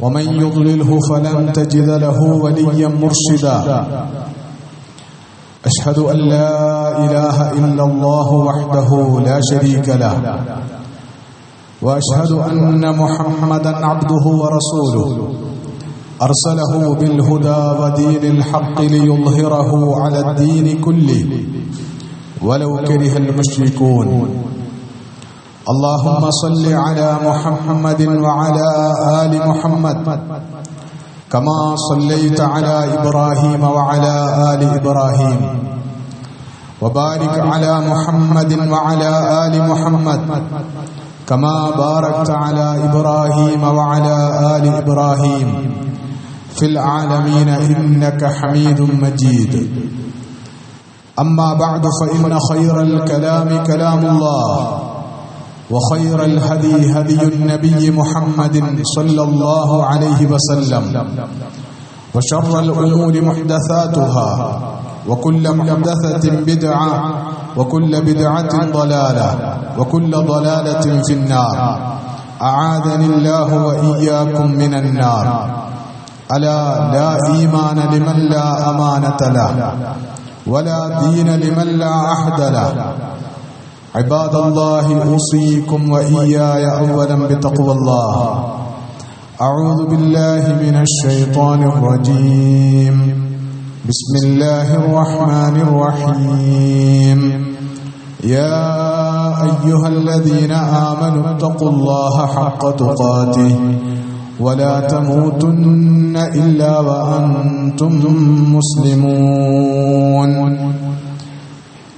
ومن يضلله فلن تجد له وليا مرشدا. أشهد أن لا إله إلا الله وحده لا شريك له. وأشهد أن محمدا عبده ورسوله. أرسله بالهدى ودين الحق ليظهره على الدين كله. ولو كره المشركون. اللهم صل على محمد وعلى آل محمد. كما صليت على إبراهيم وعلى آل إبراهيم. وبارك على محمد وعلى آل محمد. كما باركت على إبراهيم وعلى آل إبراهيم. في العالمين إنك حميد مجيد. أما بعد فإن خير الكلام كلام الله. وخير الهدي هدي النبي محمد صلى الله عليه وسلم. وشر الأمور محدثاتها وكل محدثة بدعة وكل بدعة ضلالة وكل ضلالة في النار. أعاذني الله وإياكم من النار. ألا لا إيمان لمن لا أمانة له ولا دين لمن لا عهد له عباد الله أوصيكم وإياي أولا بتقوى الله. أعوذ بالله من الشيطان الرجيم. بسم الله الرحمن الرحيم. يا أيها الذين آمنوا اتقوا الله حق تقاته. ولا تموتن إلا وأنتم مسلمون.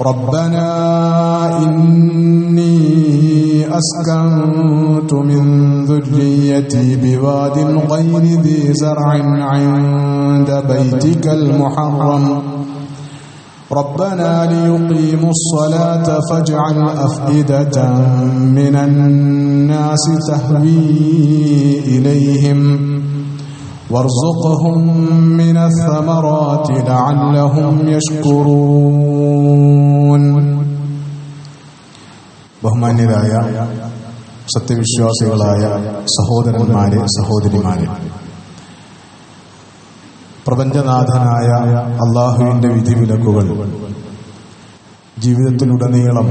ربنا إني أسكنت من ذريتي بواد غير ذي زرع عند بيتك المحرم. ربنا ليقيموا الصلاة فاجعل أفئدة من الناس تهوي إليهم وارزقهم من الثمرات لعلهم يشكرون. ബഹുമാന്യരായ സത്യവിശ്വാസികളായ സഹോദരന്മാരെ സഹോദരിമാരെ. പ്രപഞ്ചനാഥനായ അള്ളാഹുവിന്റെ വിധിവിലക്കുകൾ ജീവിതത്തിലുടനീളം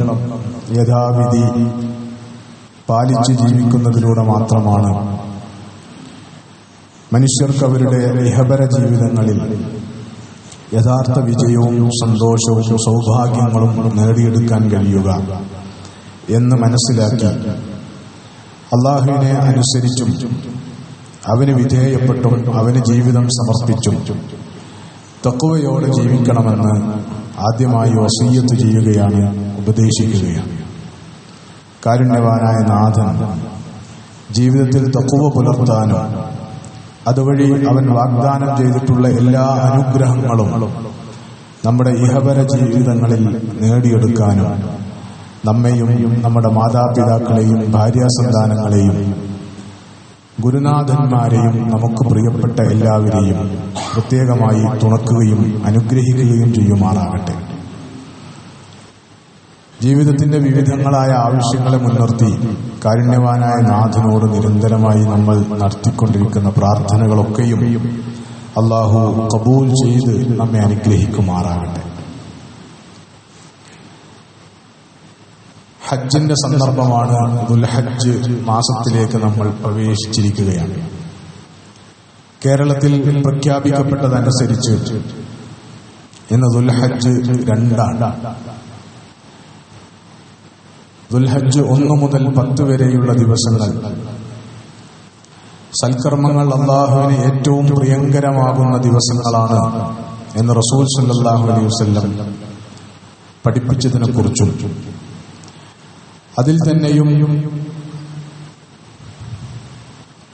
യഥാവിധി പാലിച്ച് ജീവിക്കുന്നതിലൂടെ മാത്രമാണ്. മനുഷ്യർക്ക് അവരുടെ ഇഹപര ജീവിതങ്ങളിൽ യഥാർത്ഥ വിജയവും സന്തോഷവും സൗഭാഗ്യങ്ങളും നേടിയെടുക്കാൻ കഴിയുക. എന്ന് മനസ്സിലാക്കി. അള്ളാഹുവിനെ അനുസരിച്ചും അവന് വിധേയപ്പെട്ടും അവന് ജീവിതം സമർപ്പിച്ചും തക്കുവയോടെ ജീവിക്കണമെന്ന് ആദ്യമായി വസീയത്ത് ചെയ്യുകയാണ് ഉപദേശിക്കുകയാണ്. കാരുണ്യവാനായ നാഥൻ ജീവിതത്തിൽ തക്കുവ പുലർത്താനും അതുവഴി അവൻ വാഗ്ദാനം ചെയ്തിട്ടുള്ള എല്ലാ അനുഗ്രഹങ്ങളും നമ്മുടെ ഇഹപര ജീവിതങ്ങളിൽ നേടിയെടുക്കാനും നമ്മെയും നമ്മുടെ മാതാപിതാക്കളെയും ഭാര്യാസന്താനങ്ങളെയും ഗുരുനാഥന്മാരെയും നമുക്ക് പ്രിയപ്പെട്ട എല്ലാവരെയും പ്രത്യേകമായി തുണക്കുകയും അനുഗ്രഹിക്കുകയും ചെയ്യുമാറാകട്ടെ ജീവിതത്തിന്റെ വിവിധങ്ങളായ ആവശ്യങ്ങളെ മുൻനിർത്തി കാരുണ്യവാനായ നാഥനോട് നിരന്തരമായി നമ്മൾ നടത്തിക്കൊണ്ടിരിക്കുന്ന പ്രാർത്ഥനകളൊക്കെയും അള്ളാഹു കബൂൽ ചെയ്ത് നമ്മെ അനുഗ്രഹിക്കുമാറാകട്ടെ. ഹജ്ജിന്റെ സന്ദർഭമാണ് ദുൽഹജ്ജ് മാസത്തിലേക്ക് നമ്മൾ പ്രവേശിച്ചിരിക്കുകയാണ്. കേരളത്തിൽ പ്രഖ്യാപിക്കപ്പെട്ടതനുസരിച്ച് ഇന്ന് ദുൽഹജ്ജ് രണ്ടാണ്. ദുൽഹജ്ജ് ഒന്ന് മുതൽ പത്ത് വരെയുള്ള ദിവസങ്ങൾ. സൽക്കർമ്മങ്ങൾ അള്ളാഹുവിന് ഏറ്റവും പ്രിയങ്കരമാകുന്ന ദിവസങ്ങളാണ് എന്ന് റസൂൽ സല്ലാഹു അലൈഹി പഠിപ്പിച്ചതിനെ കുറിച്ചും അതിൽ തന്നെയും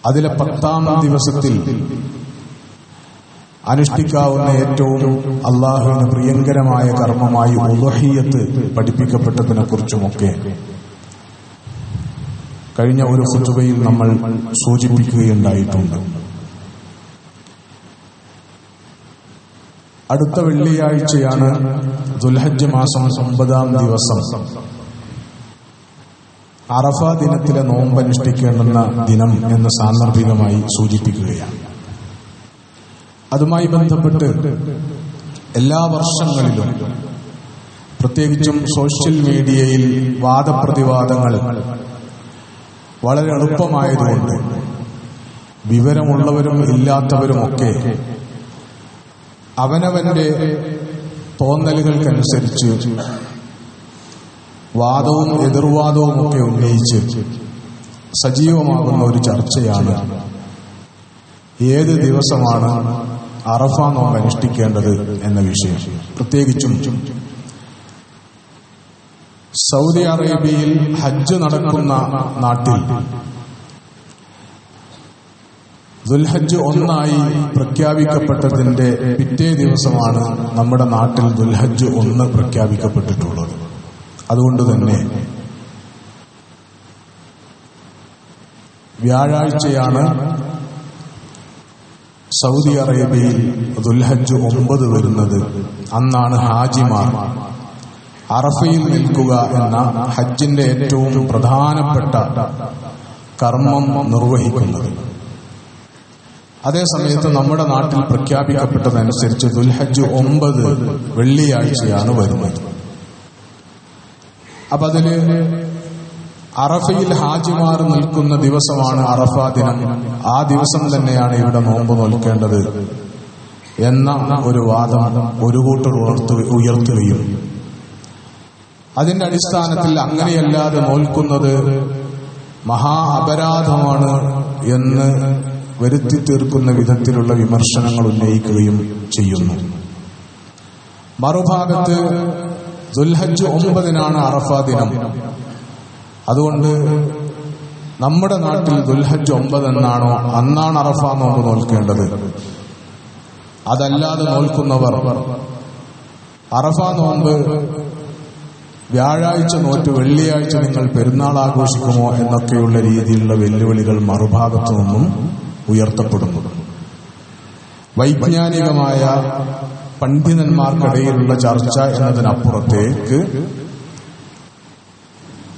അതിലെ പത്താം ദിവസത്തിൽ അനുഷ്ഠിക്കാവുന്ന ഏറ്റവും അള്ളാഹുവിന് പ്രിയങ്കരമായ കർമ്മമായി ഉലഹിയത്ത് പഠിപ്പിക്കപ്പെട്ടതിനെ കുറിച്ചുമൊക്കെ കഴിഞ്ഞ ഒരു ഫുതുബയിൽ നമ്മൾ സൂചിപ്പിക്കുകയുണ്ടായിട്ടുണ്ട്. അടുത്ത വെള്ളിയാഴ്ചയാണ് ദുൽഹജ്ജ മാസം ഒമ്പതാം ദിവസം. അറഫ ദിനത്തിലെ നോമ്പ് അനുഷ്ഠിക്കേണ്ടുന്ന ദിനം എന്ന് സാന്ദർഭികമായി സൂചിപ്പിക്കുകയാണ്. അതുമായി ബന്ധപ്പെട്ട് എല്ലാ വർഷങ്ങളിലും പ്രത്യേകിച്ചും സോഷ്യൽ മീഡിയയിൽ വാദപ്രതിവാദങ്ങൾ വളരെ എളുപ്പമായതുകൊണ്ട് വിവരമുള്ളവരും ഇല്ലാത്തവരുമൊക്കെ അവനവന്റെ തോന്നലുകൾക്കനുസരിച്ച് വാദവും എതിർവാദവും ഒക്കെ ഉന്നയിച്ച് സജീവമാകുന്ന ഒരു ചർച്ചയാണ്. ഏത് ദിവസമാണ് അറഫ നോമ്പ് അനുഷ്ഠിക്കേണ്ടത് എന്ന വിഷയം. പ്രത്യേകിച്ചും സൗദി അറേബ്യയിൽ ഹജ്ജ് നടക്കുന്ന നാട്ടിൽ ദുൽഹജ്ജ് ഒന്നായി പ്രഖ്യാപിക്കപ്പെട്ടതിന്റെ പിറ്റേ ദിവസമാണ് നമ്മുടെ നാട്ടിൽ ദുൽഹജ്ജ് ഒന്ന് പ്രഖ്യാപിക്കപ്പെട്ടിട്ടുള്ളത്. അതുകൊണ്ട് തന്നെ വ്യാഴാഴ്ചയാണ് സൗദി അറേബ്യയിൽ ദുൽഹജ്ജ് ഒമ്പത് വരുന്നത്. അന്നാണ് ഹാജിമാർ അറഫയിൽ നിൽക്കുക എന്ന ഹജ്ജിന്റെ ഏറ്റവും പ്രധാനപ്പെട്ട കർമ്മം നിർവഹിക്കുന്നത്. അതേസമയത്ത് നമ്മുടെ നാട്ടിൽ പ്രഖ്യാപിക്കപ്പെട്ടതനുസരിച്ച് ദുൽഹജ്ജ് ഒമ്പത് വെള്ളിയാഴ്ചയാണ് വരുന്നത്. അപ്പൊ അതിൽ അറഫയിൽ ഹാജിമാർ നിൽക്കുന്ന ദിവസമാണ് അറഫ ദിനം. ആ ദിവസം തന്നെയാണ് ഇവിടെ നോമ്പ് നോൽക്കേണ്ടത്. എന്ന ഒരു വാദം ഒരു കൂട്ടർ ഉയർത്തു ഉയർത്തുകയും അതിന്റെ അടിസ്ഥാനത്തിൽ അങ്ങനെയല്ലാതെ നോൽക്കുന്നത് മഹാ അപരാധമാണ് എന്ന് വരുത്തി തീർക്കുന്ന വിധത്തിലുള്ള വിമർശനങ്ങൾ ഉന്നയിക്കുകയും ചെയ്യുന്നു. മറുഭാഗത്ത് ദുൽഹജ്ജ് ഒമ്പതിനാണ് അറഫ ദിനം. അതുകൊണ്ട് നമ്മുടെ നാട്ടിൽ ദുൽഹജ് ഒമ്പത് എന്നാണോ അന്നാണ് അറഫ നോമ്പ് നോൽക്കേണ്ടത്? അതല്ലാതെ നോൽക്കുന്നവർ അറഫ നോമ്പ് വ്യാഴാഴ്ച നോറ്റ് വെള്ളിയാഴ്ച നിങ്ങൾ പെരുന്നാൾ ആഘോഷിക്കുമോ എന്നൊക്കെയുള്ള രീതിയിലുള്ള വെല്ലുവിളികൾ മറുഭാഗത്തു നിന്നും ഉയർത്തപ്പെടുന്നു. വൈജ്ഞാനികമായ പണ്ഡിതന്മാർക്കിടയിലുള്ള ചർച്ച എന്നതിനപ്പുറത്തേക്ക്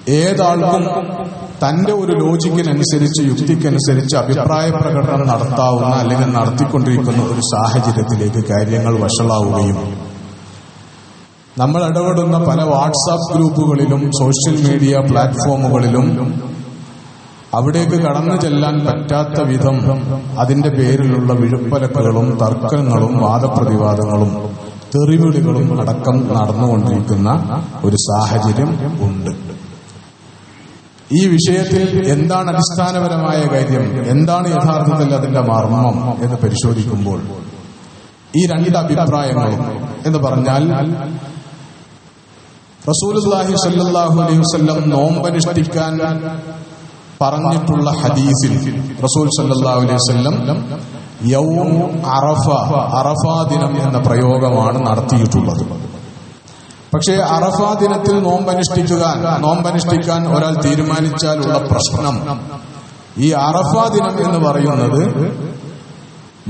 ഏതാൾക്കും തന്റെ ഒരു ലോജിക്കിനനുസരിച്ച് യുക്തിക്കനുസരിച്ച് അഭിപ്രായ പ്രകടനം നടത്താവുന്ന അല്ലെങ്കിൽ നടത്തിക്കൊണ്ടിരിക്കുന്ന ഒരു സാഹചര്യത്തിലേക്ക് കാര്യങ്ങൾ വഷളാവുകയും നമ്മൾ ഇടപെടുന്ന പല വാട്സാപ്പ് ഗ്രൂപ്പുകളിലും സോഷ്യൽ മീഡിയ പ്ലാറ്റ്ഫോമുകളിലും അവിടേക്ക് കടന്നു ചെല്ലാൻ പറ്റാത്ത വിധം അതിന്റെ പേരിലുള്ള വിഴുപ്പലക്കുകളും തർക്കങ്ങളും വാദപ്രതിവാദങ്ങളും തെറിവിളികളും അടക്കം നടന്നുകൊണ്ടിരിക്കുന്ന ഒരു സാഹചര്യം ഉണ്ട്. ഈ വിഷയത്തിൽ എന്താണ് അടിസ്ഥാനപരമായ കാര്യം? എന്താണ് യഥാർത്ഥത്തിൽ അതിന്റെ മർമ്മം എന്ന് പരിശോധിക്കുമ്പോൾ ഈ രണ്ട് അഭിപ്രായങ്ങളും എന്ന് പറഞ്ഞാൽ റസൂലുല്ലാഹി സല്ലാഹു അലൈഹി വസല്ലം നോമ്പനുഷ്ഠിക്കാൻ പറഞ്ഞിട്ടുള്ള ഹദീസിൽ റസൂൽ സല്ലല്ലാഹു അലൈഹി വസല്ലം യൗം അറഫ അറഫ ദിനം എന്ന പ്രയോഗമാണ് നടത്തിയിട്ടുള്ളത്. പക്ഷേ അറഫ ദിനത്തിൽ നോമ്പനുഷ്ഠിക്കുക നോമ്പനുഷ്ഠിക്കാൻ ഒരാൾ തീരുമാനിച്ചാലുള്ള പ്രശ്നം ഈ അറഫ ദിനം എന്ന് പറയുന്നത്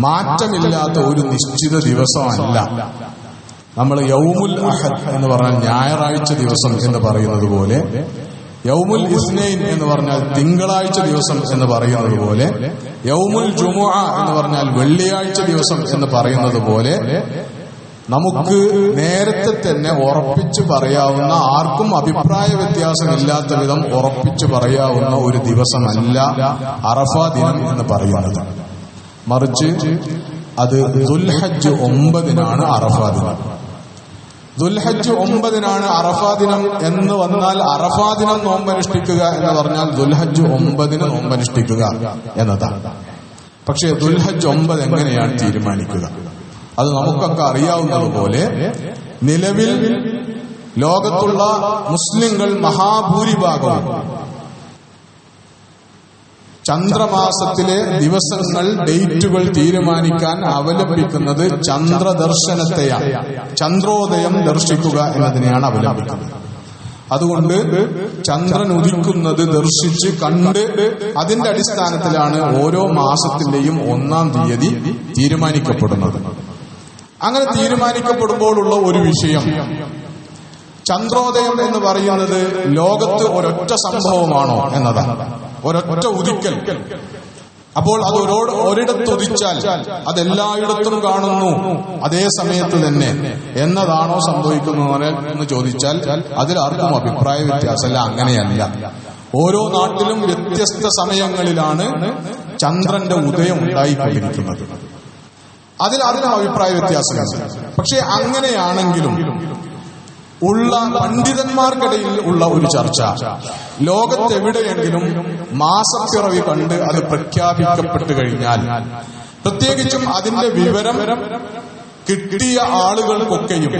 മാറ്റമില്ലാത്ത ഒരു നിശ്ചിത ദിവസമല്ല. നമ്മൾ യൗമുൽ അഹദ് എന്ന് പറഞ്ഞാൽ ഞായറാഴ്ച ദിവസം എന്ന് പറയുന്നത് പോലെ യൗമുൽ ഇസ്നൈൻ എന്ന് പറഞ്ഞാൽ തിങ്കളാഴ്ച ദിവസം എന്ന് പറയുന്നത് പോലെ യൗമുൽ ജുമുഅ എന്ന് പറഞ്ഞാൽ വെള്ളിയാഴ്ച ദിവസം എന്ന് പറയുന്നത് പോലെ നമുക്ക് നേരത്തെ തന്നെ ഉറപ്പിച്ചു പറയാവുന്ന ആർക്കും അഭിപ്രായ വ്യത്യാസമില്ലാത്ത വിധം ഉറപ്പിച്ചു പറയാവുന്ന ഒരു ദിവസമല്ല അറഫ ദിനം എന്ന് പറയുന്നത്. മറിച്ച് അത് ദുൽഹജ് ഒമ്പതിനാണ് അറഫ ദിനം. ദുൽഹജ്ജ് ഒമ്പതിനാണ് അറഫാ ദിനം എന്ന് വന്നാൽ അറഫാ ദിനം നോമ്പനുഷ്ഠിക്കുക എന്ന് പറഞ്ഞാൽ ദുൽഹജ് ഒമ്പതിന് നോമ്പനുഷ്ഠിക്കുക എന്നതാണ് പക്ഷേ ദുൽഹജ് ഒമ്പത് എങ്ങനെയാണ് തീരുമാനിക്കുക? അത് നമുക്കൊക്കെ അറിയാവുന്നതുപോലെ നിലവിൽ ലോകത്തുള്ള മുസ്ലിങ്ങൾ മഹാഭൂരിഭാഗവും ചന്ദ്രമാസത്തിലെ ദിവസങ്ങൾ ഡേറ്റുകൾ തീരുമാനിക്കാൻ അവലംബിക്കുന്നത് ചന്ദ്രദർശനത്തെയാണ്. ചന്ദ്രോദയം ദർശിക്കുക എന്നതിനെയാണ് അവലംബിക്കുന്നത്. അതുകൊണ്ട് ചന്ദ്രൻ ഉദിക്കുന്നത് ദർശിച്ച് കണ്ട് അതിന്റെ അടിസ്ഥാനത്തിലാണ് ഓരോ മാസത്തിന്റെയും ഒന്നാം തീയതി തീരുമാനിക്കപ്പെടുന്നത്. അങ്ങനെ തീരുമാനിക്കപ്പെടുമ്പോഴുള്ള ഒരു വിഷയം. ചന്ദ്രോദയം എന്ന് പറയുന്നത് ലോകത്ത് ഒരൊറ്റ സംഭവമാണോ എന്നതാണ്. ഒരൊറ്റ ഉദിക്കൽ അപ്പോൾ അത് ഒരോട് ഒരിടത്ത് ഉദിച്ചാൽ അതെല്ലായിടത്തും കാണുന്നു. അതേ സമയത്ത് തന്നെ. എന്നതാണോ സംഭവിക്കുന്നത് എന്ന് ചോദിച്ചാൽ അതിൽ ആർക്കും അഭിപ്രായ വ്യത്യാസമല്ല. അങ്ങനെയല്ല. ഓരോ നാട്ടിലും വ്യത്യസ്ത സമയങ്ങളിലാണ് ചന്ദ്രന്റെ ഉദയം ഉണ്ടായിക്കൊണ്ടിരിക്കുന്നത്. അതിൽ അതിനും അഭിപ്രായ വ്യത്യാസമില്ല. പക്ഷെ അങ്ങനെയാണെങ്കിലും ഉള്ള പണ്ഡിതന്മാർക്കിടയിൽ ഉള്ള ഒരു ചർച്ച. ലോകത്തെവിടെയെങ്കിലും മാസപ്പിറവി കണ്ട് അത് പ്രഖ്യാപിക്കപ്പെട്ടു കഴിഞ്ഞാൽ പ്രത്യേകിച്ചും അതിന്റെ വിവരം കിട്ടിയ ആളുകൾക്കൊക്കെയും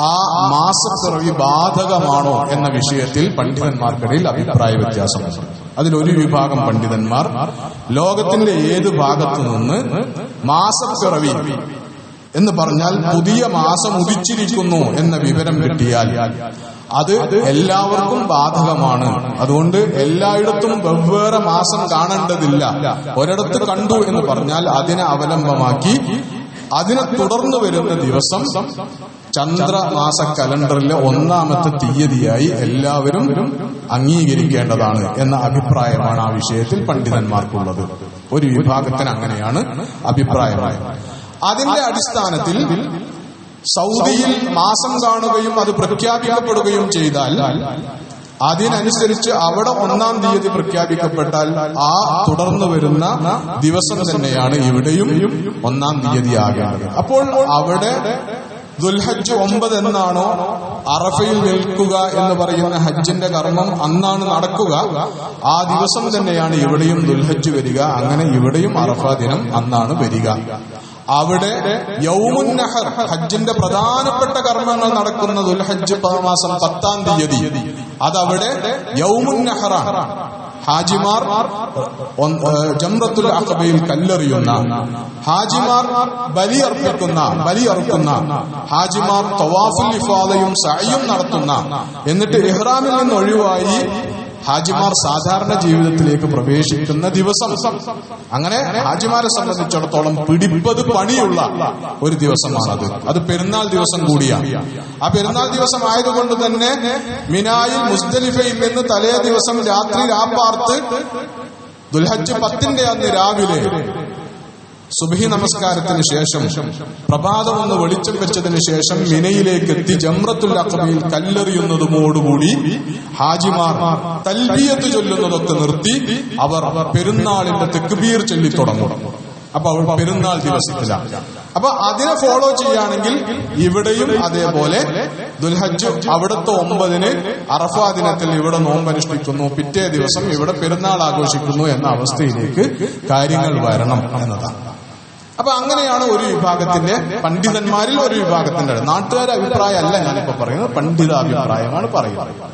ആ മാസപ്പിറവി ബാധകമാണോ എന്ന വിഷയത്തിൽ പണ്ഡിതന്മാർക്കിടയിൽ അഭിപ്രായ വ്യത്യാസമുണ്ട്. അതിലൊരു വിഭാഗം പണ്ഡിതന്മാർ ലോകത്തിന്റെ ഏത് ഭാഗത്തു നിന്ന് മാസപ്പിറവി എന്ന് പറഞ്ഞാൽ പുതിയ മാസം ഉദിച്ചിരിക്കുന്നു എന്ന വിവരം കിട്ടിയാൽ അത് എല്ലാവർക്കും ബാധകമാണ്. അതുകൊണ്ട് എല്ലായിടത്തും വെവ്വേറെ മാസം കാണേണ്ടതില്ല. ഒരിടത്ത് കണ്ടു എന്ന് പറഞ്ഞാൽ അതിനെ അവലംബമാക്കി അതിനെ തുടർന്ന് വരുന്ന ദിവസം ചന്ദ്രമാസ കലണ്ടറിലെ ഒന്നാമത്തെ തീയതിയായി എല്ലാവരും അംഗീകരിക്കേണ്ടതാണ് എന്ന അഭിപ്രായമാണ് ആ വിഷയത്തിൽ പണ്ഡിതന്മാർക്കുള്ളത്. ഒരു വിഭാഗത്തിന് അങ്ങനെയാണ് അഭിപ്രായമായത്. അതിന്റെ അടിസ്ഥാനത്തിൽ സൗദിയിൽ മാസം കാണുകയും അത് പ്രഖ്യാപിക്കപ്പെടുകയും ചെയ്താൽ അതിനനുസരിച്ച് അവിടെ ഒന്നാം തീയതി പ്രഖ്യാപിക്കപ്പെട്ടാൽ ആ തുടർന്നു വരുന്ന ദിവസം തന്നെയാണ് ഇവിടെയും ഒന്നാം തീയതി ആകേണ്ടത്. അപ്പോൾ അവിടെ ദുൽഹജ്ജ് ഒമ്പത് എന്നാണോ അറഫയിൽ നിൽക്കുക എന്ന് പറയുന്ന ഹജ്ജിന്റെ കർമ്മം അന്നാണ് നടക്കുക. ആ ദിവസം തന്നെയാണ് ഇവിടെയും ദുൽഹജ്ജ് വരിക. അങ്ങനെ ഇവിടെയും അറഫ ദിനം അന്നാണ് വരിക. അവിടെ യൗമുന്നഹർ ഹജ്ജിന്റെ പ്രധാനപ്പെട്ട കർമ്മങ്ങൾ നടക്കുന്ന ദുൽഹജ്ജ് മാസം പത്താം തീയതി. അതവിടെ യൗമുന്നഹറാണ് ഹാജിമാർ ജംറത്തുൽ അഖബയിൽ കല്ലെറിയുന്ന ഹാജിമാർ ബലി അർപ്പിക്കുന്ന ബലിയർപ്പിക്കുന്ന അർക്കുന്ന ഹാജിമാർ തവാഫുൽ ഇഫാദയും സഅയും നടത്തുന്ന എന്നിട്ട് ഇഹ്റാമിൽ നിന്ന് ഒഴിവായി ഹാജിമാർ സാധാരണ ജീവിതത്തിലേക്ക് പ്രവേശിക്കുന്ന ദിവസം. അങ്ങനെ ഹാജിമാരെ സംബന്ധിച്ചിടത്തോളം പിടിപ്പത് പണിയുള്ള ഒരു ദിവസമാണത്. അത് പെരുന്നാൾ ദിവസം കൂടിയാണ്. ആ പെരുന്നാൾ ദിവസം ആയതുകൊണ്ട് തന്നെ മിനായിൽ മുസ്ദലിഫയിൽ നിന്ന് തലേ ദിവസം രാത്രി രാപ്പാർത്ത് ദുൽഹജ് പത്തിന്റെ അന്ന് രാവിലെ സുബഹി നമസ്കാരത്തിന് ശേഷം പ്രഭാതം ഒന്ന് വെളിച്ചം വെച്ചതിന് ശേഷം മിനയിലേക്ക് എത്തി ജമ്രത്തുൽ അക്ബയിൽ കല്ലെറിയുന്നതുമോടുകൂടി ഹാജിമാർ തൽബിയത്ത് ചൊല്ലുന്നതൊക്കെ നിർത്തി അവർ പെരുന്നാളിന്റെ തെക്കുബീർ ചൊല്ലി തുടങ്ങും. അപ്പൊ അവൾ പെരുന്നാൾ ദിവസത്തിലാണ്. അപ്പൊ അതിനെ ഫോളോ ചെയ്യുകയാണെങ്കിൽ ഇവിടെയും അതേപോലെ ദുൽഹജ് അവിടുത്തെ ഒമ്പതിന് അറഫാ ദിനത്തിൽ ഇവിടെ നോമ്പനുഷ്ഠിക്കുന്നു. പിറ്റേ ദിവസം ഇവിടെ പെരുന്നാൾ ആഘോഷിക്കുന്നു എന്ന അവസ്ഥയിലേക്ക് കാര്യങ്ങൾ വരണം എന്നതാണ്. അപ്പൊ അങ്ങനെയാണ് ഒരു വിഭാഗത്തിന്റെ പണ്ഡിതന്മാരിൽ ഒരു വിഭാഗത്തിന്റെ നാട്ടുകാരെ അഭിപ്രായമല്ല ഞാനിപ്പോ പറയുന്നത്. പണ്ഡിതാഭിപ്രായമാണ് പറയുന്നത്.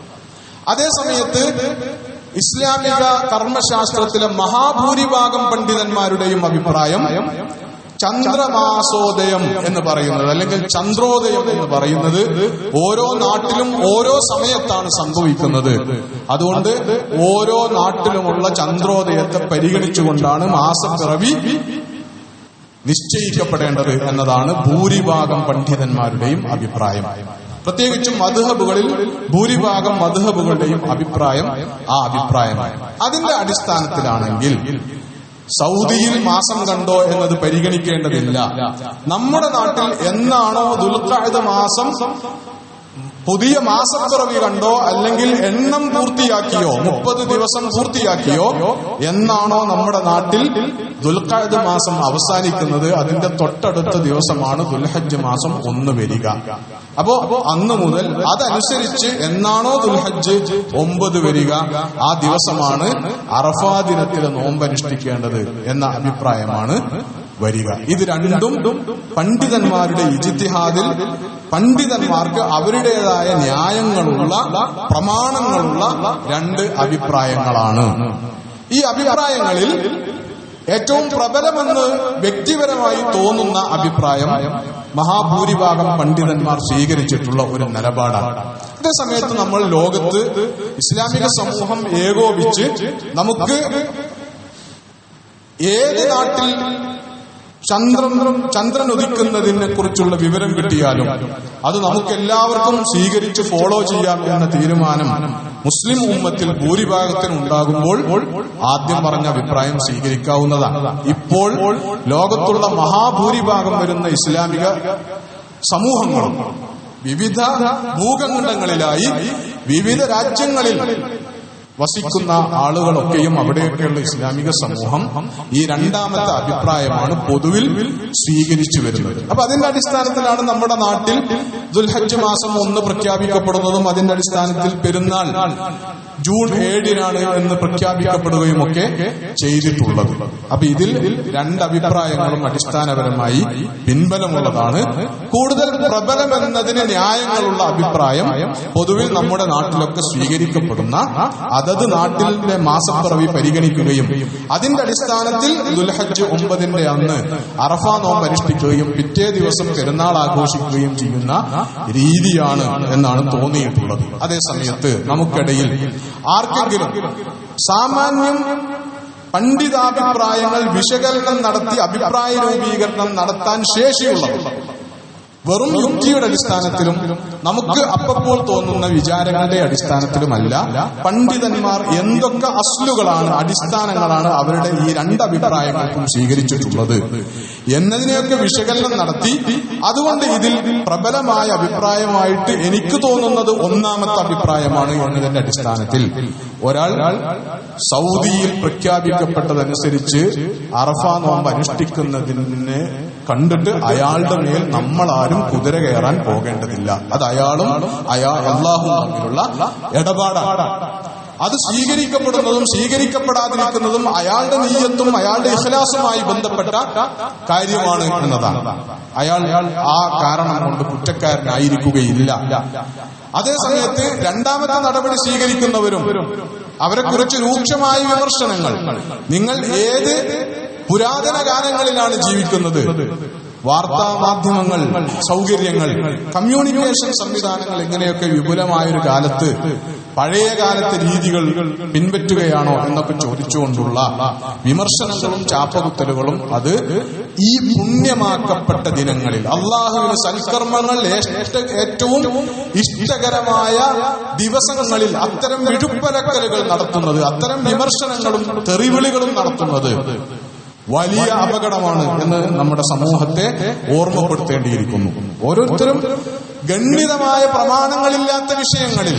അതേ സമയത്ത് ഇസ്ലാമിക കർമ്മശാസ്ത്രത്തിലെ മഹാഭൂരിഭാഗം പണ്ഡിതന്മാരുടെയും അഭിപ്രായം ചന്ദ്രമാസോദയം എന്ന് പറയുന്നത് അല്ലെങ്കിൽ ചന്ദ്രോദയം എന്ന് പറയുന്നത് ഓരോ നാട്ടിലും ഓരോ സമയത്താണ് സംഭവിക്കുന്നത്. അതുകൊണ്ട് ഓരോ നാട്ടിലുമുള്ള ചന്ദ്രോദയത്തെ പരിഗണിച്ചുകൊണ്ടാണ് മാസപ്പിറവി നിശ്ചയിക്കപ്പെടേണ്ടത് എന്നതാണ് ഭൂരിഭാഗം പണ്ഡിതന്മാരുടെയും അഭിപ്രായം. പ്രത്യേകിച്ചും മധുഹബുകളിൽ ഭൂരിഭാഗം മധുഹബുകളുടെയും അഭിപ്രായം ആ അഭിപ്രായമാണ്. അതിന്റെ അടിസ്ഥാനത്തിലാണെങ്കിൽ സൗദിയിൽ മാസം കണ്ടോ എന്നത് പരിഗണിക്കേണ്ടതില്ല. നമ്മുടെ നാട്ടിൽ എന്നാണോ ദുൽഖായുധ മാസം പുതിയ മാസപ്പിറവി കണ്ടോ അല്ലെങ്കിൽ എണ്ണം പൂർത്തിയാക്കിയോ മുപ്പത് ദിവസം പൂർത്തിയാക്കിയോ എന്നാണോ നമ്മുടെ നാട്ടിൽ ദുൽഖഅദ് മാസം അവസാനിക്കുന്നത്. അതിന്റെ തൊട്ടടുത്ത ദിവസമാണ് ദുൽഹജ്ജ് മാസം ഒന്ന് വരിക. അപ്പോ അന്ന് മുതൽ അതനുസരിച്ച് എന്നാണോ ദുൽഹജ്ജ് ഒമ്പത് വരിക ആ ദിവസമാണ് അറഫാ ദിനത്തിലെ നോമ്പനുഷ്ഠിക്കേണ്ടത് എന്ന അഭിപ്രായമാണ് വരിക. ഇത് രണ്ടും പണ്ഡിതന്മാരുടെ ഇജിത്തിഹാദിൽ പണ്ഡിതന്മാർക്ക് അവരുടേതായ ന്യായങ്ങളുള്ള പ്രമാണങ്ങളുള്ള രണ്ട് അഭിപ്രായങ്ങളാണ്. ഈ അഭിപ്രായങ്ങളിൽ ഏറ്റവും പ്രബലമെന്ന് വ്യക്തിപരമായി തോന്നുന്ന അഭിപ്രായം മഹാഭൂരിഭാഗം പണ്ഡിതന്മാർ സ്വീകരിച്ചിട്ടുള്ള ഒരു നിലപാടാണ്. അതേ സമയത്ത് നമ്മൾ ലോകത്ത് ഇസ്ലാമിക സമൂഹം ഏകോപിച്ച് നമുക്ക് ഏത് നാട്ടിൽ ചന്ദ്രൻ ചന്ദ്രൻ ഉദിക്കുന്നതിനെ കുറിച്ചുള്ള വിവരം കിട്ടിയാലും അത് നമുക്ക് എല്ലാവർക്കും സ്വീകരിച്ച് ഫോളോ ചെയ്യാം എന്ന തീരുമാനം മുസ്ലിം ഉമ്മത്തിൽ ഭൂരിഭാഗത്തിന് ഉണ്ടാകുമ്പോൾ ആദ്യം പറഞ്ഞ അഭിപ്രായം സ്വീകരിക്കാവുന്നതാണ്. ഇപ്പോൾ ലോകത്തുള്ള മഹാഭൂരിഭാഗം വരുന്ന ഇസ്ലാമിക സമൂഹങ്ങളും വിവിധ ഭൂഖണ്ഡങ്ങളിലായി വിവിധ രാജ്യങ്ങളിൽ വസിക്കുന്ന ആളുകളൊക്കെയും അവിടെയൊക്കെയുള്ള ഇസ്ലാമിക സമൂഹം ഈ രണ്ടാമത്തെ അഭിപ്രായമാണ് പൊതുവിൽ സ്വീകരിച്ചു വരുന്നത്. അപ്പൊ അതിന്റെ അടിസ്ഥാനത്തിലാണ് നമ്മുടെ നാട്ടിൽ ദുൽഹജ് മാസം ഒന്ന് പ്രഖ്യാപിക്കപ്പെടുന്നതും അതിന്റെ അടിസ്ഥാനത്തിൽ പെരുന്നാൾ ജൂൺ ഏഴിനാണ് എന്ന് പ്രഖ്യാപിക്കപ്പെടുകയും ഒക്കെ ചെയ്തിട്ടുള്ളത്. അപ്പൊ ഇതിൽ രണ്ട് അഭിപ്രായങ്ങളും അടിസ്ഥാനപരമായി പിൻബലമുള്ളതാണ്. കൂടുതൽ പ്രബലമെന്നതിന് ന്യായങ്ങളുള്ള അഭിപ്രായം പൊതുവിൽ നമ്മുടെ നാട്ടിലൊക്കെ സ്വീകരിക്കപ്പെടുന്ന അതത് നാട്ടിലെ മാസപ്പിറവി പരിഗണിക്കുകയും അതിന്റെ അടിസ്ഥാനത്തിൽ ദുൽഹജ് ഒമ്പതിന്റെ അന്ന് അറഫ നോമ്പ് അനുഷ്ഠിക്കുകയും പിറ്റേ ദിവസം പെരുന്നാൾ ആഘോഷിക്കുകയും ചെയ്യുന്ന രീതിയാണ് എന്നാണ് തോന്നിയിട്ടുള്ളത്. അതേ സമയത്ത് നമുക്കിടയിൽ ആർക്കെങ്കിലും സാമാന്യം പണ്ഡിതാഭിപ്രായങ്ങൾ വിശകലനം നടത്തി അഭിപ്രായ രൂപീകരണം നടത്താൻ ശേഷിയുള്ളത് വെറും യുക്തിയുടെ അടിസ്ഥാനത്തിലും നമുക്ക് അപ്പപ്പോൾ തോന്നുന്ന വിചാരങ്ങളുടെ അടിസ്ഥാനത്തിലുമല്ല പണ്ഡിതന്മാർ എന്തൊക്കെ അസ്ലുകളാണ് അടിസ്ഥാനങ്ങളാണ് അവരുടെ ഈ രണ്ട് അഭിപ്രായങ്ങൾക്കും സ്വീകരിച്ചിട്ടുള്ളത്. എന്നതിനെയൊക്കെ വിശകലനം നടത്തി അതുകൊണ്ട് ഇതിൽ പ്രബലമായ അഭിപ്രായമായിട്ട് എനിക്ക് തോന്നുന്നത് ഒന്നാമത്തെ അഭിപ്രായമാണ് എന്നതിന്റെ അടിസ്ഥാനത്തിൽ. ഒരാൾ സൗദിയിൽ പ്രഖ്യാപിക്കപ്പെട്ടതനുസരിച്ച് അറഫ നോമ്പ് അനുഷ്ഠിക്കുന്നതിനെ കണ്ടിട്ട് അയാളുടെ മേൽ നമ്മളാരും കുതിര കയറാൻ പോകേണ്ടതില്ല. അത് അയാളും അയാൾ അള്ളാഹും തമ്മിലുള്ള ഇടപാടാണ്. അത് സ്വീകരിക്കപ്പെടുന്നതും സ്വീകരിക്കപ്പെടാതിരിക്കുന്നതും അയാളുടെ നീയത്തും അയാളുടെ ഇഖലാസുമായി ബന്ധപ്പെട്ട കാര്യമാണ് എന്നതാണ്. അയാൾ ആ കാരണം കൊണ്ട് കുറ്റക്കാരനായിരിക്കുകയില്ല. അതേ സമയത്ത് രണ്ടാമത്തെ നടപടി സ്വീകരിക്കുന്നവരും അവരെ കുറിച്ച് രൂക്ഷമായ വിമർശനങ്ങൾ. നിങ്ങൾ ഏത് പുരാതന കാലങ്ങളിലാണ് ജീവിക്കുന്നത്. വാർത്താ മാധ്യമങ്ങൾ സൗകര്യങ്ങൾ കമ്മ്യൂണിക്കേഷൻ സംവിധാനങ്ങൾ ഇങ്ങനെയൊക്കെ വിപുലമായൊരു കാലത്ത് പഴയ കാലത്തെ രീതികൾ പിൻപറ്റുകയാണോ എന്നൊക്കെ ചോദിച്ചുകൊണ്ടുള്ള വിമർശനങ്ങളും ചാപ്പകുത്തലുകളും അത് ഈ പുണ്യമാക്കപ്പെട്ട ദിനങ്ങളിൽ അള്ളാഹുവിന് സൽക്കർമ്മങ്ങൾ ഏറ്റവും ഇഷ്ടകരമായ ദിവസങ്ങളിൽ അത്തരം വിഴുപ്പലക്കലുകൾ നടത്തുന്നത് അത്തരം വിമർശനങ്ങളും തെറിവിളികളും നടത്തുന്നത്. വലിയ അപകടമാണ് എന്ന് നമ്മുടെ സമൂഹത്തെ ഓർമ്മപ്പെടുത്തേണ്ടിയിരിക്കുന്നു. ഓരോരുത്തരും ഗണ്യതമായ പ്രമാണങ്ങളില്ലാത്ത വിഷയങ്ങളിൽ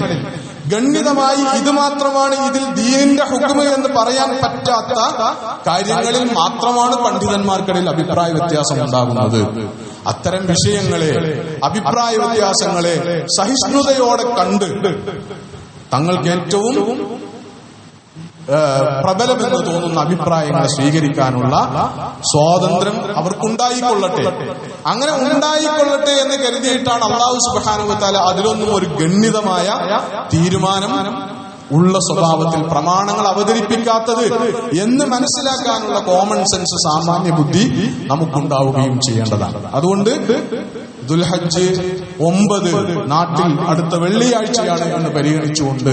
ഗണ്യതമായി ഇത് മാത്രമാണ് ഇതിൽ ദീനിന്റെ ഹുക്കുമ എന്ന് പറയാൻ പറ്റാത്ത കാര്യങ്ങളിൽ മാത്രമാണ് പണ്ഡിതന്മാർക്കിടയിൽ അഭിപ്രായ വ്യത്യാസം ഉണ്ടാകുന്നത്. അത്തരം വിഷയങ്ങളെ അഭിപ്രായ വ്യത്യാസങ്ങളെ സഹിഷ്ണുതയോടെ കണ്ട് തങ്ങൾക്ക് ഏറ്റവും പ്രബലമെന്ന് തോന്നുന്ന അഭിപ്രായങ്ങളെ സ്വീകരിക്കാനുള്ള സ്വാതന്ത്ര്യം അവർക്കുണ്ടായിക്കൊള്ളട്ടെ. അങ്ങനെ ഉണ്ടായിക്കൊള്ളട്ടെ എന്ന് കരുതിയിട്ടാണ് അള്ളാഹു സുബാനുവത്താല അതിലൊന്നും ഒരു ഗണ്യതമായ തീരുമാനം ഉള്ള സ്വഭാവത്തിൽ പ്രമാണങ്ങൾ അവതരിപ്പിക്കാത്തത് എന്ന് മനസ്സിലാക്കാനുള്ള കോമൺ സെൻസ് സാമാന്യ ബുദ്ധി നമുക്കുണ്ടാവുകയും ചെയ്യേണ്ടതാണ്. അതുകൊണ്ട് ദുൽഹജ്ജ് ഒമ്പത് നാട്ടിൽ അടുത്ത വെള്ളിയാഴ്ചയാണ് എന്ന് പരിഗണിച്ചുകൊണ്ട്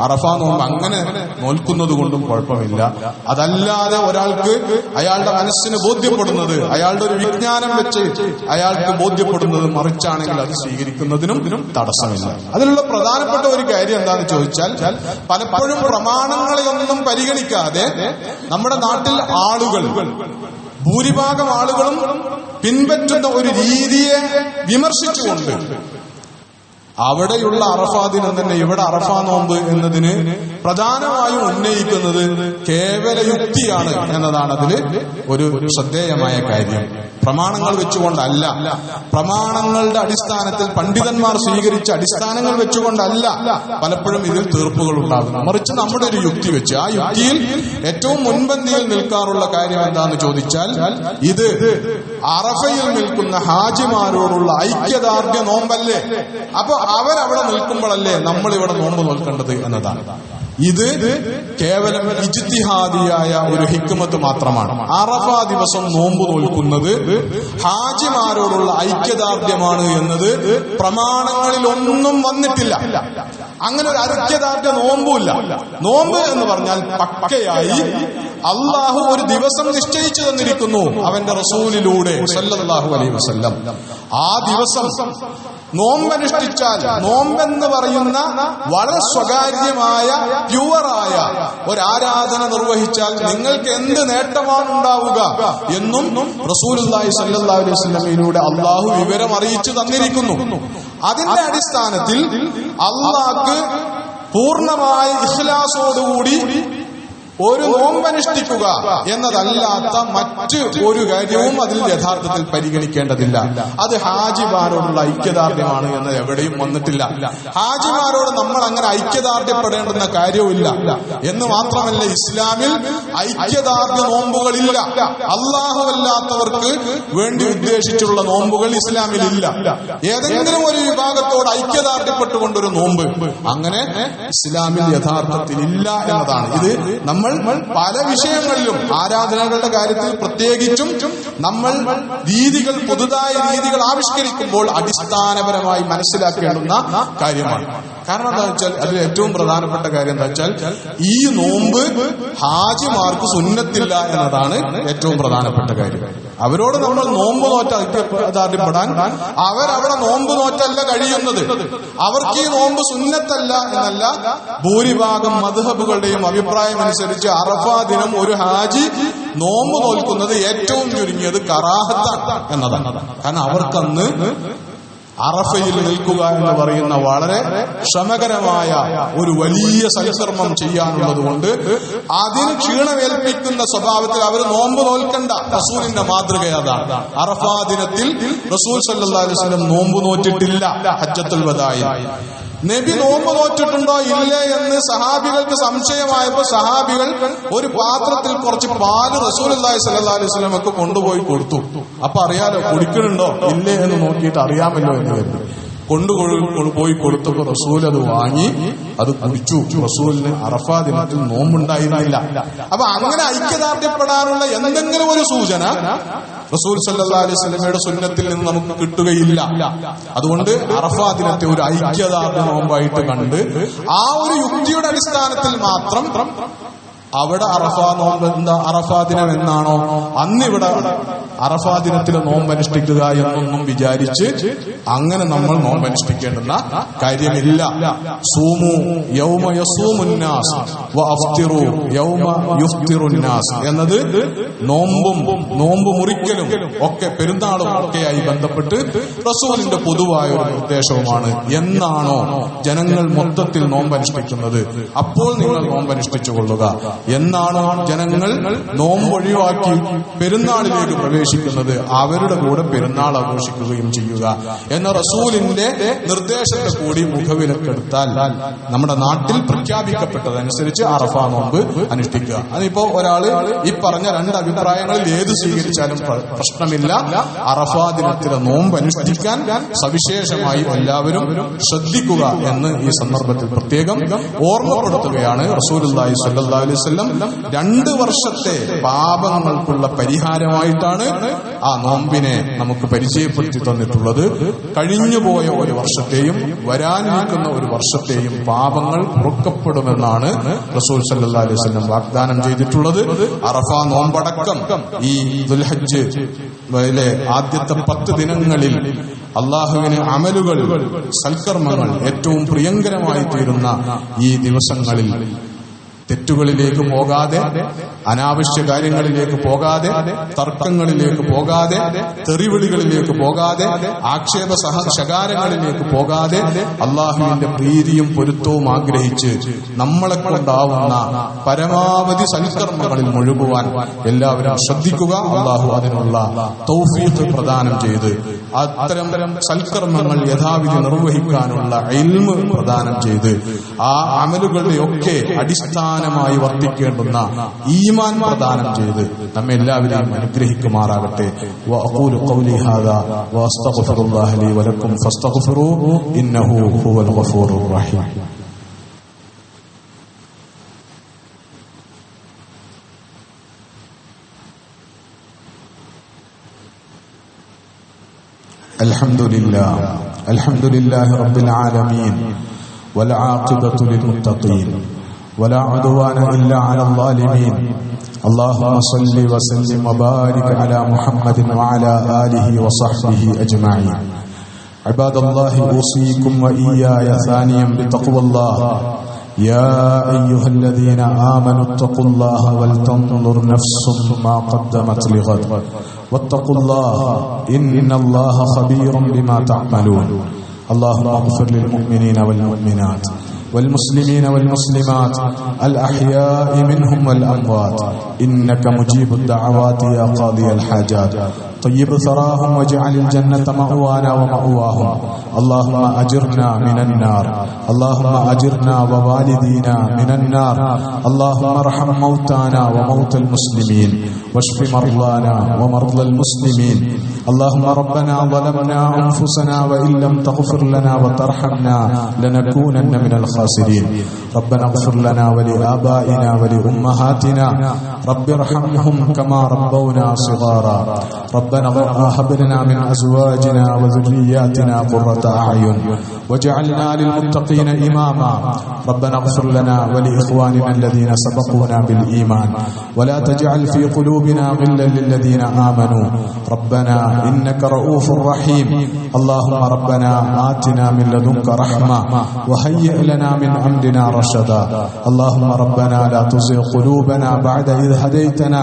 അറഫ നോമ്പ് അങ്ങനെ നോൽക്കുന്നത് കൊണ്ടും കുഴപ്പമില്ല. അതല്ലാതെ ഒരാൾക്ക് അയാളുടെ മനസ്സിന് ബോധ്യപ്പെടുന്നത് അയാളുടെ ഒരു വിജ്ഞാനം വെച്ച് അയാൾക്ക് ബോധ്യപ്പെടുന്നത് മറിച്ചാണെങ്കിൽ അത് സ്വീകരിക്കുന്നതിനും തടസ്സമില്ല. അതിലുള്ള പ്രധാനപ്പെട്ട ഒരു കാര്യം എന്താണെന്ന് ചോദിച്ചാൽ പലപ്പോഴും പ്രമാണങ്ങളെയൊന്നും പരിഗണിക്കാതെ നമ്മുടെ നാട്ടിൽ ആളുകൾ ഭൂരിഭാഗം ആളുകളും പിൻപറ്റുന്ന ഒരു രീതിയെ വിമർശിച്ചുകൊണ്ട് അവിടെയുള്ള അറഫാ ദിനം തന്നെ ഇവിടെ അറഫാ നോമ്പ് എന്നതിന് പ്രധാനമായും ഉന്നയിക്കുന്നത് കേവല യുക്തിയാണ് എന്നതാണ് അതിൽ ഒരു ശ്രദ്ധേയമായ കാര്യം. പ്രമാണങ്ങൾ വെച്ചുകൊണ്ടല്ല. പ്രമാണങ്ങളുടെ അടിസ്ഥാനത്തിൽ പണ്ഡിതന്മാർ സ്വീകരിച്ച അടിസ്ഥാനങ്ങൾ വെച്ചുകൊണ്ടല്ല പലപ്പോഴും ഇതിൽ തീർപ്പുകൾ ഉണ്ടാകുന്നത്. മറിച്ച് നമ്മുടെ ഒരു യുക്തി വെച്ച് ആ യുക്തിയിൽ ഏറ്റവും മുൻപന്തിയിൽ നിൽക്കാറുള്ള കാര്യം എന്താന്ന് ചോദിച്ചാൽ ഇത് അറഫയിൽ നിൽക്കുന്ന ഹാജിമാരോടുള്ള ഐക്യദാർഢ്യ നോമ്പല്ലേ? അപ്പൊ അവരവിടെ നിൽക്കുമ്പോഴല്ലേ നമ്മൾ ഇവിടെ നോമ്പ് നോൽക്കേണ്ടത് എന്നതാണ്. ഇത് കേവലം ഇജിത്തിഹാദിയായ ഒരു ഹിക്കുമത്ത് മാത്രമാണ്. അറഫ ദിവസം നോമ്പ് നോൽക്കുന്നത് ഹാജിമാരോടുള്ള ഐക്യദാർഢ്യമാണ് എന്നത് പ്രമാണങ്ങളിൽ ഒന്നും വന്നിട്ടില്ല. അങ്ങനെ ഒരു ഐക്യദാർഢ്യ നോമ്പുമില്ല. നോമ്പ് എന്ന് പറഞ്ഞാൽ പക്കയായി അള്ളാഹു ഒരു ദിവസം നിശ്ചയിച്ചു തന്നിരിക്കുന്നു അവന്റെ റസൂലിലൂടെ അലൈഹി വസല്ലം. ആ ദിവസം നോമ്പനുഷ്ഠിച്ചാൽ നോമ്പെന്ന് പറയുന്ന വളരെ സ്വകാര്യമായ പ്യുവറായ ഒരാരാധന നിർവഹിച്ചാൽ നിങ്ങൾക്ക് എന്ത് നേട്ടമാണ് ഉണ്ടാവുക എന്നും റസൂലുള്ളാഹി സല്ലാ അലൈഹി അള്ളാഹു വിവരം അറിയിച്ചു തന്നിരിക്കുന്നു. അതിന്റെ അടിസ്ഥാനത്തിൽ അള്ളാഹ് പൂർണമായ ഇഖ്ലാസോടുകൂടി ഒരു നോമ്പനുഷ്ഠിക്കുക എന്നതല്ലാത്ത മറ്റ് ഒരു കാര്യവും അതിൽ യഥാർത്ഥത്തിൽ പരിഗണിക്കേണ്ടതില്ല. അത് ഹാജിമാരോടുള്ള ഐക്യദാർഢ്യമാണ് എന്ന് എവിടെയും വന്നിട്ടില്ല. ഹാജിമാരോട് നമ്മൾ അങ്ങനെ ഐക്യദാർഢ്യപ്പെടേണ്ടുന്ന കാര്യവുമില്ല. എന്ന് മാത്രമല്ല ഇസ്ലാമിൽ ഐക്യദാർഢ്യ നോമ്പുകളില്ല. അല്ലാഹുവല്ലാത്തവർക്ക് വേണ്ടി ഉദ്ദേശിച്ചുള്ള നോമ്പുകൾ ഇസ്ലാമിൽ ഇല്ല ഏതെങ്കിലും ഒരു വിഭാഗത്തോട് ഐക്യദാർഢ്യപ്പെട്ടുകൊണ്ടൊരു നോമ്പ് അങ്ങനെ ഇസ്ലാമിൽ യഥാർത്ഥത്തിൽ ഇല്ല എന്നതാണ്. ഇത് നമ്മൾ പല വിഷയങ്ങളിലും ആരാധനകളുടെ കാര്യത്തിൽ പ്രത്യേകിച്ചും നമ്മൾ രീതികൾ പുതുതായ രീതികൾ ആവിഷ്കരിക്കുമ്പോൾ അടിസ്ഥാനപരമായി മനസ്സിലാക്കേണ്ടുന്ന കാര്യമാണ്. കാരണം എന്താ വെച്ചാൽ അതിൽ ഏറ്റവും പ്രധാനപ്പെട്ട കാര്യം എന്താ വെച്ചാൽ ഈ നോമ്പ് ഹാജിമാർക്ക് സുന്നത്തില്ല എന്നതാണ് ഏറ്റവും പ്രധാനപ്പെട്ട കാര്യം. അവരോട് നമ്മൾ നോമ്പ് നോറ്റ ഐക്യദാർഢ്യപ്പെടാൻ അവരവിടെ നോമ്പ് നോറ്റല്ല കഴിയുന്നത്. അവർക്ക് ഈ നോമ്പ് സുന്നത്തല്ല എന്നല്ല ഭൂരിഭാഗം മധുഹബുകളുടെയും അഭിപ്രായം അനുസരിച്ച് അറഫ ദിനം ഒരു ഹാജി നോമ്പ് നോൽക്കുന്നത് ഏറ്റവും ചുരുങ്ങിയത് കറാഹത്താണ് എന്നതാണ്. കാരണം അവർക്കന്ന് അറഫയിൽ നിൽക്കുക എന്ന് പറയുന്ന വളരെ ശ്രമകരമായ ഒരു വലിയ സൽക്കർമ്മം ചെയ്യാനുള്ളത് കൊണ്ട് അതിന് ക്ഷീണമേൽപ്പിക്കുന്ന സ്വഭാവത്തിൽ അവർ നോമ്പ് നോൽക്കണ്ട. റസൂലിന്റെ മാതൃക അതാണ്. അറഫാ ദിനത്തിൽ റസൂൽ വസല്ലം നോമ്പ് നോറ്റിട്ടില്ല. ഹജ്ജത്തുൽ വദായിൽ. നബി നോമ്പ് നോറ്റിട്ടുണ്ടോ ഇല്ലേ എന്ന് സഹാബികൾക്ക് സംശയമായപ്പോ സഹാബികൾ ഒരു പാത്രത്തിൽ കുറച്ച് പാൽ റസൂൽ സല്ലാ അലൈഹി സ്വലമൊക്കെ കൊണ്ടുപോയി കൊടുത്തു. അപ്പൊ അറിയാലോ കുടിക്കണുണ്ടോ? ഇല്ലേ എന്ന് നോക്കിയിട്ട് അറിയാമല്ലോ എന്ന് കരുതി. കൊണ്ടുപോയി കൊടുത്തപ്പോ റസൂൽ അത് വാങ്ങി അത് കുടിച്ചു. റസൂലിന് അറഫാ ദിനത്തിൽ നോമ്പുണ്ടായിരുന്നില്ല. അപ്പൊ അങ്ങനെ ഐക്യദാർഢ്യപ്പെടാനുള്ള എന്തെങ്കിലും ഒരു സൂചന റസൂൽ സല്ലാ അലൈഹി സ്വലമയുടെ സുന്നത്തിൽ നിന്ന് നമുക്ക് കിട്ടുകയില്ല. അതുകൊണ്ട് അറഫാ ദിനത്തെ ഒരു ഐക്യദാർഢ്യ നോമ്പായിട്ട് കണ്ട് ആ ഒരു യുക്തിയുടെ അടിസ്ഥാനത്തിൽ മാത്രം അവിടെ അറഫാ നോമ്പ് എന്താ? അറഫാ ദിനം എന്നാണോ? അന്നിവിടെ അറഫാ ദിനത്തിൽ നോമ്പനുഷ്ഠിക്കുക എന്നൊന്നും വിചാരിച്ച് അങ്ങനെ നമ്മൾ നോമ്പ് അനുഷ്ഠിക്കേണ്ടുന്ന കാര്യമില്ല. സൂമു യൗമ യസൂമുന്നാസ് അഫ്തിറു യൗമ യുഫ്തിറുന്നാസ് എന്നത് നോമ്പും നോമ്പ് മുറിക്കലും ഒക്കെ പെരുന്നാളും ഒക്കെയായി ബന്ധപ്പെട്ട് റസൂലിന്റെ പൊതുവായ ഒരു നിർദ്ദേശവുമാണ്. എന്നാണോ ജനങ്ങൾ മൊത്തത്തിൽ നോമ്പനുഷ്ഠിക്കുന്നത്? അപ്പോൾ നിങ്ങൾ നോമ്പ് അനുഷ്ഠിച്ചു കൊള്ളുക. എന്നാണോ ജനങ്ങൾ നോമ്പ് ഒഴിവാക്കി പെരുന്നാളിലേക്ക് പ്രവേശിക്കുന്നത്. അവരുടെ കൂടെ പെരുന്നാൾ ആഘോഷിക്കുകയും ചെയ്യുക. എന്ന റസൂലിന്റെ നിർദ്ദേശത്തെ കൂടി മുഖവിലക്കെടുത്താൽ നമ്മുടെ നാട്ടിൽ പ്രഖ്യാപിക്കപ്പെട്ടതനുസരിച്ച് അറഫ നോമ്പ് അനുഷ്ഠിക്കുക. അതിപ്പോ ഒരാൾ ഈ പറഞ്ഞ രണ്ട് അഭിപ്രായങ്ങളിൽ ഏത് സ്വീകരിച്ചാലും പ്രശ്നമില്ല. അറഫ ദിനത്തിലെ നോമ്പ് അനുഷ്ഠിക്കാൻ സവിശേഷമായി എല്ലാവരും ശ്രദ്ധിക്കുക എന്ന് ഈ സന്ദർഭത്തിൽ പ്രത്യേകം ഓർമ്മപ്പെടുത്തുകയാണ് റസൂൽ അലൈഹി വസല്ലം രണ്ട് വർഷത്തെ പാപങ്ങൾക്കുള്ള പരിഹാരമായിട്ടാണ് ആ നോമ്പിനെ നമുക്ക് പരിചയപ്പെടുത്തി തന്നിട്ടുള്ളത്. കഴിഞ്ഞുപോയ ഒരു വർഷത്തെയും വരാനിരിക്കുന്ന ഒരു വർഷത്തെയും പാപങ്ങൾ പുറക്കപ്പെടുമെന്നാണ് റസൂൽ സല്ലാ അലൈഹി വസല്ലം വാഗ്ദാനം ചെയ്തിട്ടുള്ളത്. അറഫ നോമ്പടക്കം ഈ ദുൽഹജ്ജ് ആദ്യത്തെ പത്ത് ദിനങ്ങളിൽ അള്ളാഹുവിന് അമലുകൾ സൽക്കർമ്മങ്ങൾ ഏറ്റവും പ്രിയങ്കരമായി തീരുന്ന ഈ ദിവസങ്ങളിൽ തെറ്റുകളിലേക്ക് പോകാതെ അനാവശ്യ കാര്യങ്ങളിലേക്ക് പോകാതെ തർക്കങ്ങളിലേക്ക് പോകാതെ തെറിവിളികളിലേക്ക് പോകാതെ ആക്ഷേപ സഹ ശകാരങ്ങളിലേക്ക് പോകാതെ അള്ളാഹുവിന്റെ പ്രീതിയും പൊരുത്തവും ആഗ്രഹിച്ച് നമ്മളെ കൊണ്ടാവുന്ന പരമാവധി സൽക്കർമ്മങ്ങളിൽ മുഴുകുവാൻ എല്ലാവരും ശ്രദ്ധിക്കുക. അള്ളാഹു അതിനുള്ള തൗഫീഖ് പ്രദാനം ചെയ്ത് അത്തരം സൽക്കർമ്മങ്ങൾ യഥാവിധി നിർവഹിക്കാനുള്ള എൽമ് പ്രദാനം ചെയ്ത് ആ അമലുകളുടെയൊക്കെ അടിസ്ഥാനമായി വർത്തിക്കേണ്ടുന്ന ഈമാൻ പ്രദാനം ചെയ്ത് നമ്മെ എല്ലാവരെയും അനുഗ്രഹിക്കുമാറാകട്ടെ وأقول قولي هذا وأستغفر الله لي ولكم فاستغفروه إنه هو الغفور الرحيم الحمد لله الحمد لله رب العالمين والعاقبة للمتقين ولا عدوان إلا على الظالمين. اللهم صل وسلم وبارك على محمد وعلى آله وصحبه أجمعين. عباد الله أوصيكم وإياي ثانيا بتقوى الله. يا أيها الذين آمنوا اتقوا الله ولتنظر نفس ما قدمت لغد. واتقوا الله إن الله خبير بما تعملون. اللهم اغفر للمؤمنين والمؤمنات. والمسلمين والمسلمات الأحياء منهم والأموات. إنك مجيب الدعوات يا قاضي الحاجات. طيب ثراهم واجعل الجنة مأوانا ومأواهم. اللهم أجرنا من النار. اللهم أجرنا ووالدينا من النار. اللهم ارحم موتانا وموتى المسلمين. واشف مرضانا ومرضى المسلمين. اللهم ربنا ظلمنا أنفسنا وإن لم تغفر لنا وترحمنا لنكونن من الخاسرين. ربنا اغفر لنا ولآبائنا ولأمهاتنا. رب ارحمهم كما ربونا صغارا. ربنا هب لنا من أزواجنا وذرياتنا قرة أعين وجعلنا للمتقين إماما. ربنا اغفر لنا ولإخواننا الذين سبقونا بالإيمان. ولا تجعل في قلوبنا غلا للذين آمنوا. ربنا إنك رؤوف رحيم. اللهم ربنا آتنا من لدنك رحمة وهيئ لنا من أمرنا رشدا. اللهم ربنا لا تزغ قلوبنا بعد إذ هديتنا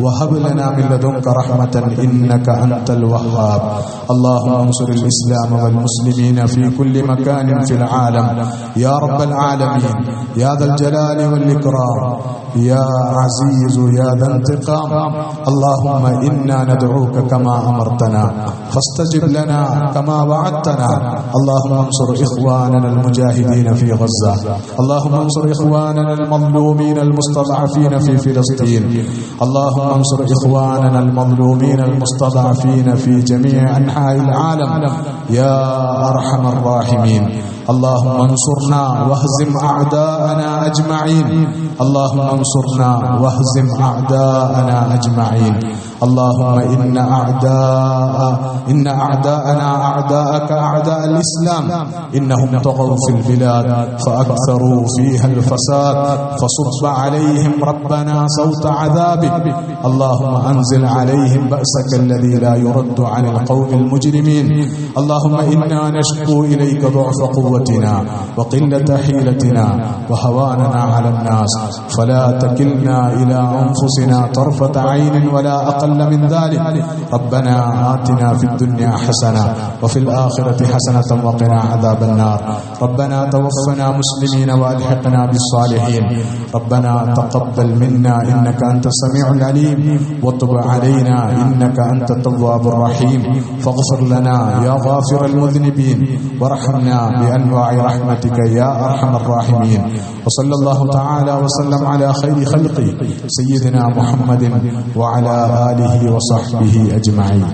وهب لنا من لدنك رحمة إنك أنت الوهاب. اللهم انصر الإسلام والمسلمين في كل مكان في العالم. يا رب العالمين يا ذا الجلال والإكرام يا عزيز يا ذا انتقام. اللهم إنا ندعوك كما أمرتنا. فاستجب لنا كما وعدتنا. اللهم انصر إخواننا المجاهدين في غزة. اللهم انصر إخواننا المظلومين المستضعفين في فلسطين. اللهم انصر إخواننا المظلومين المستضعفين في جميع أنحاء العالم. يا أرحم الراحمين. اللهم انصرنا واهزم أعداءنا أجمعين. اللهم انصرنا واهزم أعداءنا أجمعين. اللهم إن أعداء إن أعداءنا أعداءك أعداء الإسلام. إنهم طغوا في البلاد فأكثروا فيها الفساد فصب عليهم ربنا صوت عذابك اللهم أنزل عليهم بأسك الذي لا يرد عن القوم المجرمين. اللهم إنا نشكو إليك ضعف قوتنا وقلة حيلتنا وهواننا على الناس. فلا تكلنا إلى أنفسنا طرفة عين ولا أقل من ذلك. ربنا آتنا في الدنيا حسنة وفي الآخرة حسنة وقنا عذاب النار. ربنا توفنا مسلمين وألحقنا بالصالحين. ربنا تقبل منا إنك أنت السميع العليم وتب علينا إنك أنت التواب الرحيم. فاغفر لنا يا غافر المذنبين وارحمنا بأنواع رحمتك يا أرحم الراحمين. وصلى الله تعالى وسلم على خير خلقه سيدنا محمد وعلى آله وصحبه أجمعين.